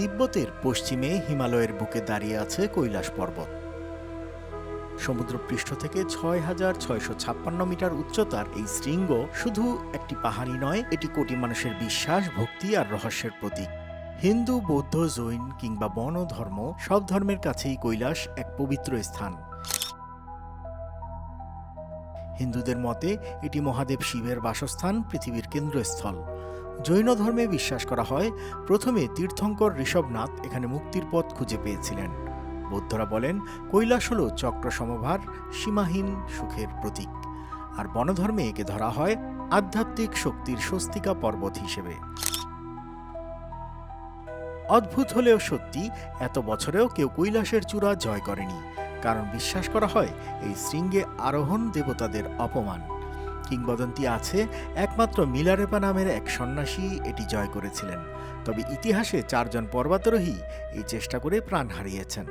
তিব্বতের পশ্চিমে হিমালয়ের বুকে দাঁড়িয়ে আছে কৈলাস পর্বত। সমুদ্রপৃষ্ঠ থেকে ছয় হাজার ছয়শো ছাপ্পান্ন মিটার উচ্চতার এই শৃঙ্গ শুধু একটি পাহাড়ি নয়, এটি কোটি মানুষের বিশ্বাস, ভক্তি আর রহস্যের প্রতীক। হিন্দু, বৌদ্ধ, জৈন কিংবা বন ধর্ম সব ধর্মের কাছেই কৈলাস এক পবিত্র স্থান। হিন্দুদের মতে, এটি মহাদেব শিবের বাসস্থান, পৃথিবীর কেন্দ্রস্থল। জৈন ধর্মে বিশ্বাস করা হয়, প্রথমে তীর্থঙ্কর ঋষভনাথ এখানে মুক্তির পথ খুঁজে পেয়েছিলেন। বৌদ্ধরা বলেন, কৈলাস হল চক্র সমভার, সীমাহীন সুখের প্রতীক। আর বনধর্মে একে ধরা হয় আধ্যাত্মিক শক্তির স্বস্তিকা পর্বত হিসেবে। অদ্ভুত হলেও সত্যি, এত বছরেও কেউ কৈলাসের চূড়া জয় করেনি। কারণ বিশ্বাস করা হয়, এই শৃঙ্গে আরোহণ দেবতাদের অপমান। কিংবদন্তি আছে একমাত্র মিলারেপা নামের এক সন্ন্যাসী এটি জয় করেছিলেন। তবে ইতিহাসে চারজন পর্বতারোহী এই চেষ্টা করে প্রাণ হারিয়েছেন।